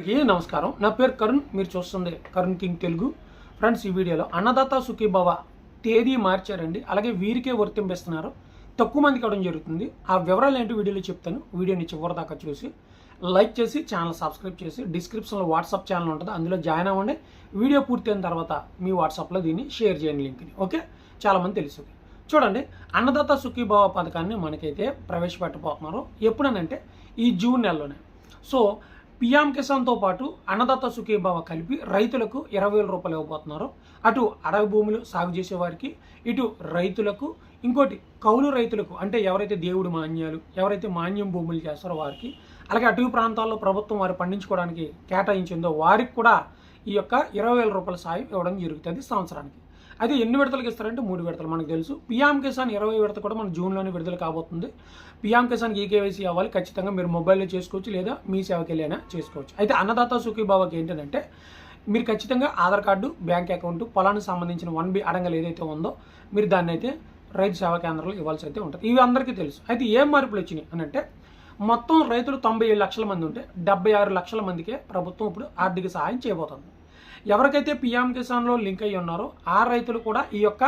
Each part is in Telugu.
అందరికీ నమస్కారం. నా పేరు కరుణ్. మీరు చూస్తుంది కరుణ్ కింగ్ తెలుగు. ఫ్రెండ్స్ ఈ వీడియోలో అన్నదాత సుఖీభవ తేదీ మార్చారండి. అలాగే వీరికే వర్తింపిస్తున్నారు తక్కువ మందికి అవడం జరుగుతుంది. ఆ వివరాలు ఏంటి వీడియోలో చెప్తాను. వీడియోని చివరి దాకా చూసి లైక్ చేసి ఛానల్ సబ్స్క్రైబ్ చేసి డిస్క్రిప్షన్లో వాట్సాప్ ఛానల్ ఉంటుంది. అందులో జాయిన్ అవ్వండి. వీడియో పూర్తయిన తర్వాత మీ వాట్సాప్లో దీన్ని షేర్ చేయండి లింక్ని. ఓకే? చాలామంది తెలుస్తుంది చూడండి అన్నదాత సుఖీభావ పథకాన్ని మనకైతే ప్రవేశపెట్టబోతున్నారు. ఎప్పుడనంటే ఈ జూన్ నెలలోనే. సో పిఎం కిసాన్తో పాటు అన్నదాత సుఖీభావ కలిపి రైతులకు ఇరవై వేల రూపాయలు ఇవ్వబోతున్నారు. అటు అడవి భూములు సాగు చేసేవారికి ఇటు రైతులకు ఇంకోటి కౌలు రైతులకు అంటే ఎవరైతే దేవుడు మాన్యాలు ఎవరైతే మాన్యం భూములు చేస్తారో వారికి అలాగే అటవీ ప్రాంతాల్లో ప్రభుత్వం వారు పండించుకోవడానికి కేటాయించిందో వారికి కూడా ఈ యొక్క ఇరవై వేల రూపాయల సాయం ఇవ్వడం జరుగుతుంది సంవత్సరానికి. అయితే ఎన్ని విడతలకు ఇస్తారంటే మూడు విడతలు మనకు తెలుసు. పిఎం కిసాన్ ఇరవై విడత కూడా మన జూన్లోనే విడుదల కాబోతుంది. పిఎం కిసాన్ ఈకేవైసీ అవ్వాలి. ఖచ్చితంగా మీరు మొబైల్లో చేసుకోవచ్చు లేదా మీ సేవకి వెళ్ళైనా చేసుకోవచ్చు. అయితే అన్నదాత సుఖీభావకి ఏంటంటే మీరు ఖచ్చితంగా ఆధార్ కార్డు బ్యాంక్ అకౌంట్ పొలానికి సంబంధించిన వన్ బి అడంగలు ఏదైతే ఉందో మీరు దాన్ని అయితే రైతు సేవా కేంద్రంలో ఇవ్వాల్సి అయితే ఉంటుంది. ఇవి అందరికీ తెలుసు. అయితే ఏం మార్పులు వచ్చినాయి అని అంటే మొత్తం రైతులు తొంభై ఏడు లక్షల మంది ఉంటే డెబ్బై ఆరు లక్షల మందికే ప్రభుత్వం ఇప్పుడు ఆర్థిక సహాయం చేయబోతుంది. ఎవరికైతే పిఎం కిసాన్లో లింక్ అయ్యి ఉన్నారో ఆ రైతులు కూడా ఈ యొక్క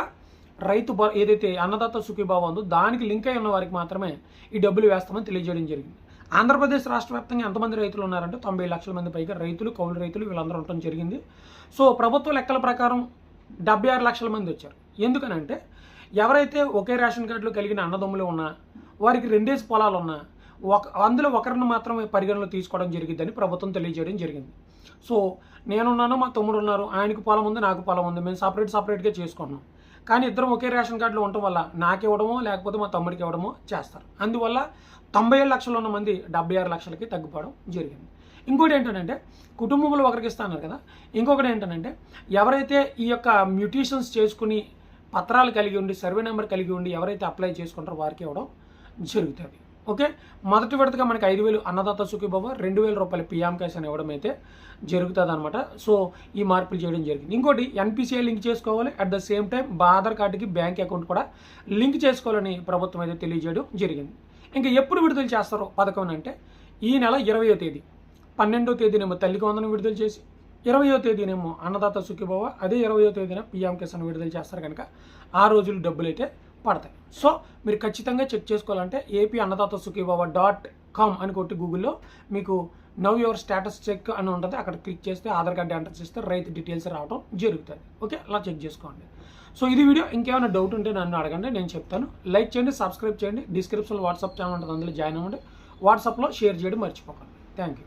రైతు ఏదైతే అన్నదాత సుఖీభావం ఉందో దానికి లింక్ అయి ఉన్న వారికి మాత్రమే ఈ డబ్బులు వేస్తామని తెలియజేయడం జరిగింది. ఆంధ్రప్రదేశ్ రాష్ట్ర వ్యాప్తంగా ఎంతమంది రైతులు ఉన్నారంటే తొంభై లక్షల మంది పైగా రైతులు కౌలు రైతులు వీళ్ళందరూ ఉండటం జరిగింది. సో ప్రభుత్వ లెక్కల ప్రకారం డెబ్బై ఆరు లక్షల మంది వచ్చారు. ఎందుకనంటే ఎవరైతే ఒకే రేషన్ కార్డులో కలిగిన అన్నదమ్ములు ఉన్నా వారికి రెండేసి పొలాలు ఉన్నా ఒక అందులో ఒకరిని మాత్రమే పరిగణలో తీసుకోవడం జరిగిందని ప్రభుత్వం తెలియజేయడం జరిగింది. సో నేనున్నాను మా తమ్ముడు ఉన్నారు ఆయనకు పొలం ఉంది నాకు పొలం ఉంది మేము సపరేట్ సపరేట్గా చేసుకుంటున్నాం కానీ ఇద్దరం ఒకే రేషన్ కార్డులో ఉండటం వల్ల నాకు ఇవ్వడమో లేకపోతే మా తమ్ముడికి ఇవ్వడమో చేస్తారు. అందువల్ల తొంభై ఏడు లక్షలు ఉన్న మంది డెబ్బై ఆరు లక్షలకి తగ్గిపోవడం జరిగింది. ఇంకోటి ఏంటంటే కుటుంబంలో ఒకరికి ఇస్తున్నారు కదా ఇంకొకటి ఏంటంటే ఎవరైతే ఈ యొక్క మ్యూటేషన్స్ చేసుకుని పత్రాలు కలిగి ఉండి సర్వే నెంబర్ కలిగి ఉండి ఎవరైతే అప్లై చేసుకుంటారో వారికి ఇవ్వడం జరుగుతుంది. ఓకే? మొదటి విడతగా మనకి ఐదు వేలు అన్నదాత సుఖీభవ రెండు వేల రూపాయలు పిఎం క్యాష్ అని ఇవ్వడం అయితే జరుగుతుంది అనమాట సో ఈ మార్పులు చేయడం జరిగింది. ఇంకోటి ఎన్పిసిఐ లింక్ చేసుకోవాలి. At the same time Aadhaar కార్డుకి బ్యాంక్ అకౌంట్ కూడా లింక్ చేసుకోవాలని ప్రభుత్వం అయితే తెలియజేయడం జరిగింది. ఇంకా ఎప్పుడు విడుదల చేస్తారో పథకం అంటే ఈ నెల ఇరవయో తేదీ. పన్నెండో తేదీనేమో తల్లికి వందనం విడుదల చేసి ఇరవయో తేదీనేమో అన్నదాత సుఖీభవ అదే ఇరవయో తేదీన పిఎం కిసాన్ విడుదల చేస్తారు కనుక ఆ రోజులు డబ్బులు అయితే పడతాయి. సో మీరు ఖచ్చితంగా చెక్ చేసుకోవాలంటే AP Annadata Sukhibhava dot com అని కొట్టి గూగుల్లో మీకు నవ్ యువర్ స్టేటస్ చెక్ అని ఉంటుంది. అక్కడ క్లిక్ చేస్తే ఆధార్ కార్డు ఎంటర్ చేస్తే రైతు డీటెయిల్స్ రావడం జరుగుతుంది. ఓకే? అలా చెక్ చేసుకోండి. సో ఇది వీడియో. ఇంకేమైనా డౌట్ ఉంటే నన్ను అడగండి నేను చెప్తాను. లైక్ చేయండి సబ్స్క్రైబ్ చేయండి. డిస్క్రిప్షన్లో వాట్సాప్ ఛానల్ ఉంటుంది అందులో జాయిన్ అవ్వండి. వాట్సాప్లో షేర్ చేయడం మర్చిపోకండి. Thank you.